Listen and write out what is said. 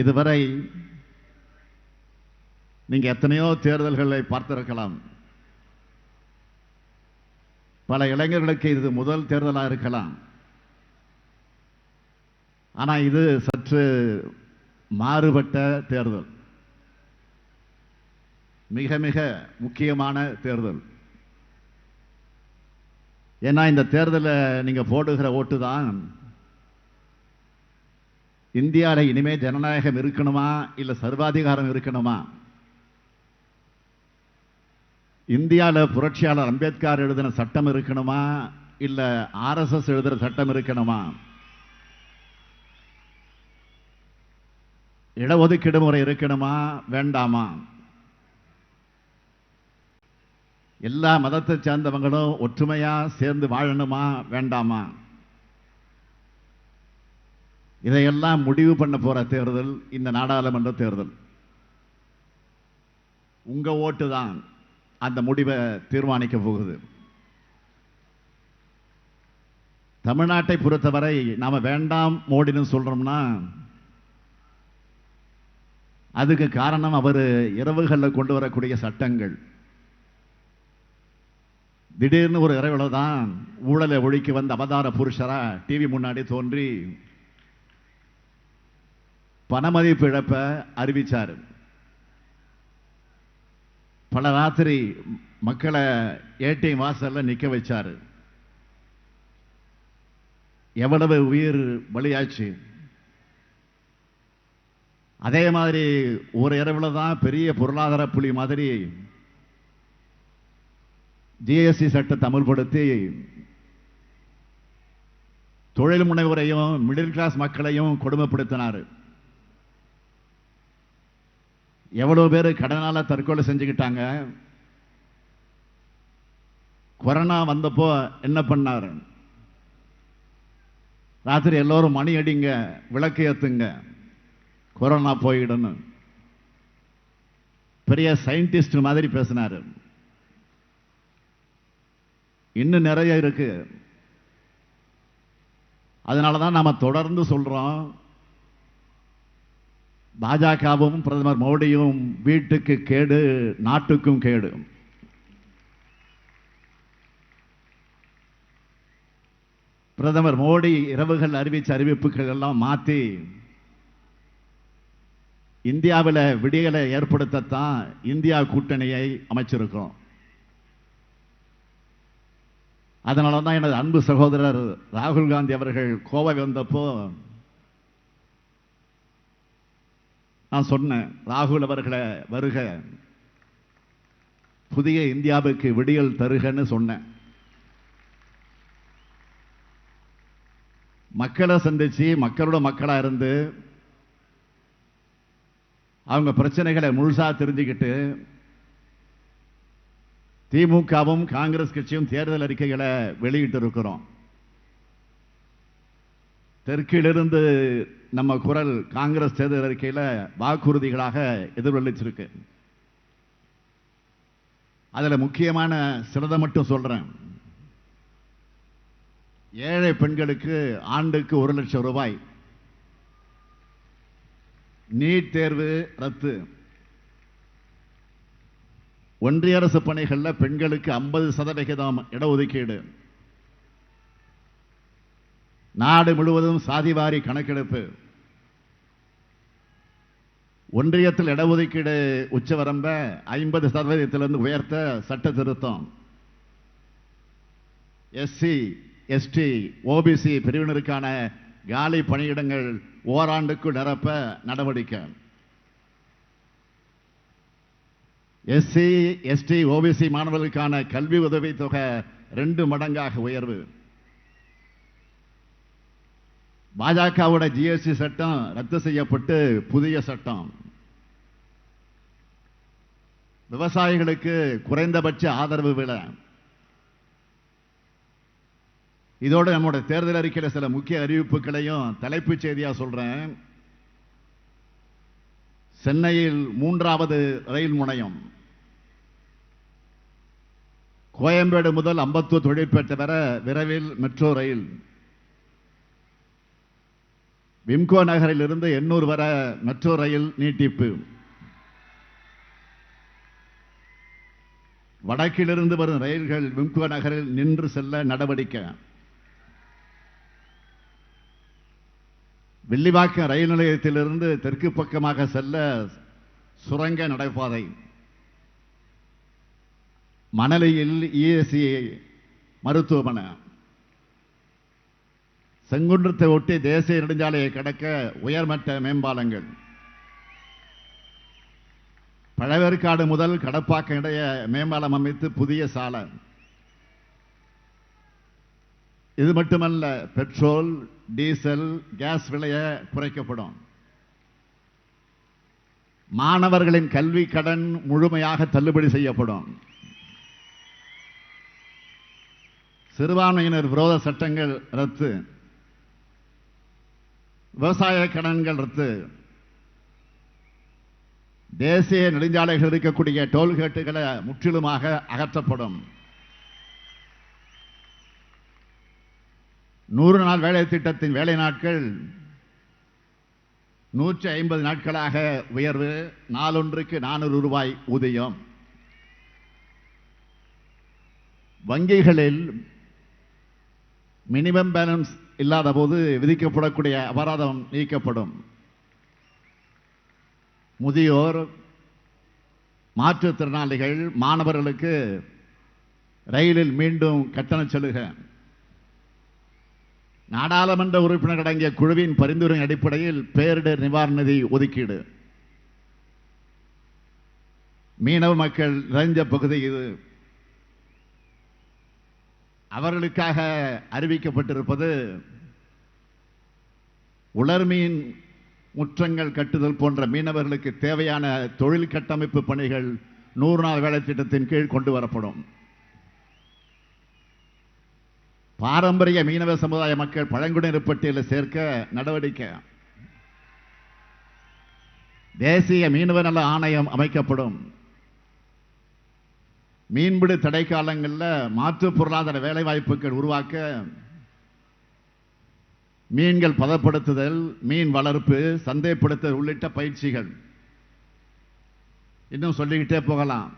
இதுவரை நீங்க எத்தனையோ தேர்தல்களை பார்த்திருக்கலாம். பல இளைஞர்களுக்கு இது முதல் தேர்தலாக இருக்கலாம். ஆனா இது சற்று மாறுபட்ட தேர்தல். மிக மிக முக்கியமான தேர்தல். ஏன்னா இந்த தேர்தலில் நீங்க போடுகிற ஓட்டு தான் இந்தியாவில் இனிமே ஜனநாயகம் இருக்கணுமா? இல்ல சர்வாதிகாரம் இருக்கணுமா? இந்தியாவில் புரட்சியாளர் அம்பேத்கர் எழுதின சட்டம் இருக்கணுமா? இல்ல ஆர்எஸ்எஸ் எழுதுற சட்டம் இருக்கணுமா? இடஒதுக்கீடு முறை இருக்கணுமா? வேண்டாமா? எல்லா மதத்தை சேர்ந்தவங்களும் ஒற்றுமையா சேர்ந்து வாழணுமா? வேண்டாமா? இதையெல்லாம் முடிவு பண்ண போற தேர்தல் இந்த நாடாளுமன்ற தேர்தல். உங்க ஓட்டு தான் அந்த முடிவை தீர்மானிக்க போகுது. தமிழ்நாட்டை பொறுத்தவரை நாம வேண்டாம் மோடின்னு சொல்றோம்னா அதுக்கு காரணம் அவர் இரவுகளில் கொண்டு வரக்கூடிய சட்டங்கள். திடீர்னு ஒரு இரவில் தான் ஊழலை ஒழிக்க வந்த அவதார புருஷரா டிவி முன்னாடி தோன்றி பணமதிப்பு இழப்பை அறிவிச்சாரு. பல ராத்திரி மக்களை ஏடிஎம் வாசல்ல நிற்க வச்சார். எவ்வளவு உயிர் பலியாச்சு அதே மாதிரி ஒரு இரவுல தான் பெரிய பொருளாதார புலி மாதிரி ஜிஎஸ்டி சட்டத்தை அமல்படுத்தி தொழில் முனைவரையும் மிடில் கிளாஸ் மக்களையும் கொடுமைப்படுத்தினார். எவ்வளவு பேர் கடனால தற்கொலை செஞ்சுக்கிட்டாங்க? கொரோனா வந்தப்போ என்ன பண்ணாரு? ராத்திரி எல்லோரும் மணி அடிங்க விளக்கு ஏத்துங்க. கொரோனா போயிடணும் பெரிய சயின்டிஸ்ட் மாதிரி பேசினார். இன்னும் நிறைய இருக்கு. அதனால தான் நாம தொடர்ந்து சொல்றோம். பாஜகவும் பிரதமர் மோடியும் வீட்டுக்கு கேடு நாட்டுக்கும் கேடு. பிரதமர் மோடி இரவுகள் அறிவிச்ச அறிவிப்புகள் எல்லாம் மாத்தி இந்தியாவில் விடியலை ஏற்படுத்தத்தான் இந்தியா கூட்டணியை அமைச்சிருக்கிறோம். அதனால தான் எனது அன்பு சகோதரர் ராகுல் காந்தி அவர்கள் கோவை வந்தப்போ நான் சொன்னேன் ராகுல் அவர்களை வருக. புதிய இந்தியாவுக்கு விடியல் தருகன்னு சொன்னேன். மக்களை சந்திச்சு மக்களோட மக்களாக இருந்து அவங்க பிரச்சனைகளை முழுசா தெரிஞ்சுக்கிட்டு திமுகவும் காங்கிரஸ் கட்சியும் தேர்தல் அறிக்கைகளை வெளியிட்டு இருக்கிறோம் தெற்கிலிருந்து நம்ம குரல் காங்கிரஸ் தேர்தல் அறிக்கையில் வாக்குறுதிகளாக எதிர்வளிச்சிருக்கு அதுல முக்கியமான சிலதை மட்டும் சொல்றேன். ஏழை பெண்களுக்கு ஆண்டுக்கு ஒரு லட்சம் ரூபாய். நீட் தேர்வு ரத்து. ஒன்றிய அரசு பணிகளில் பெண்களுக்கு ஐம்பது சதவிகிதம் இடஒதுக்கீடு. நாடு முழுவதும் சாதிவாரி கணக்கெடுப்பு. ஒன்றியத்தில் இடஒதுக்கீடு உச்சவரம்ப ஐம்பது சதவீதத்திலிருந்து உயர்த்த சட்ட திருத்தம். எஸ்சி எஸ்டி ஓபிசி பிரிவினருக்கான காலி பணியிடங்கள் ஓராண்டுக்கு நிரப்ப நடவடிக்கை. எஸ்சி எஸ்டி ஓபிசி மாணவர்களுக்கான கல்வி உதவித்தொகை ரெண்டு மடங்காக உயர்வு. பாஜகவோட ஜிஎஸ்டி சட்டம் ரத்து செய்யப்பட்டு புதிய சட்டம். விவசாயிகளுக்கு குறைந்தபட்ச ஆதரவு விலை. இதோடு நம்முடைய தேர்தல் அறிக்கையில் சில முக்கிய அறிவிப்புகளையும் தலைப்புச் செய்தியாக சொல்றேன். சென்னையில் மூன்றாவது ரயில் முனையம். கோயம்பேடு முதல் அம்பத்தூர் தொழிற்பேட்டை வர விரைவில் மெட்ரோ ரயில். விம்கோ நகரிலிருந்து எண்ணூர் வர மெட்ரோ ரயில் நீட்டிப்பு. வடக்கிலிருந்து வரும் ரயில்கள் விம்கோ நகரில் நின்று செல்ல நடவடிக்கை. வில்லிவாக்கம் ரயில் நிலையத்திலிருந்து தெற்கு பக்கமாக செல்ல சுரங்க நடைபாதை. மணலியில் இஎஸ்சி மருத்துவமனை. செங்குன்றத்தை ஒட்டி தேசிய நெடுஞ்சாலையை கடக்க உயர்மட்ட மேம்பாலங்கள். பழவேற்காடு முதல் கடப்பாக்கம் இடைய மேம்பாலம் அமைத்து புதிய சாலை. இது மட்டுமல்ல பெட்ரோல் டீசல் கேஸ் விலையை குறைக்கப்படும். மாணவர்களின் கல்வி கடன் முழுமையாக தள்ளுபடி செய்யப்படும். சிறுபான்மையினர் விரோத சட்டங்கள் ரத்து. விவசாய கடன்கள் ரத்து தேசிய நெடுஞ்சாலைகள் இருக்கக்கூடிய டோல்கேட்டுகளை முற்றிலுமாக அகற்றப்படும். நூறு நாள் வேலை திட்டத்தின் வேலை நாட்கள் நூற்றி ஐம்பது நாட்களாக உயர்வு நாளொன்றுக்கு நானூறு ரூபாய் ஊதியம். வங்கிகளில் மினிமம் பேலன்ஸ் இல்லாத போது விதிக்கப்படக்கூடிய அபராதம் நீக்கப்படும். முதியோர் மாற்றுத்திறனாளிகள் மாணவர்களுக்கு ரயிலில் மீண்டும் கட்டண செலுக. நாடாளுமன்ற உறுப்பினர் அடங்கிய குழுவின் பரிந்துரை அடிப்படையில் பேரிடர் நிவாரண நிதி ஒதுக்கீடு. மீனவ மக்கள் நிறைஞ்ச பகுதி இது. அவர்களுக்காக அறிவிக்கப்பட்டிருப்பது உலர்மீன் முற்றங்கள் கட்டுதல் போன்ற மீனவர்களுக்கு தேவையான தொழில் கட்டமைப்பு பணிகள் நூறு நாள் வேலை திட்டத்தின் கீழ் கொண்டு வரப்படும். பாரம்பரிய மீனவ சமுதாய மக்கள் பழங்குடியினர் பட்டியலில் சேர்க்க நடவடிக்கை. தேசிய மீனவ நல ஆணையம் அமைக்கப்படும். மீன்பிடி தடை காலங்களில் மாற்று பொருளாதார வேலை வாய்ப்புகள் உருவாக்க மீன்கள் பதப்படுத்துதல் மீன் வளர்ப்பு சந்தைப்படுத்துதல் உள்ளிட்ட பயிற்சிகள். இன்னும் சொல்லிக்கிட்டே போகலாம்.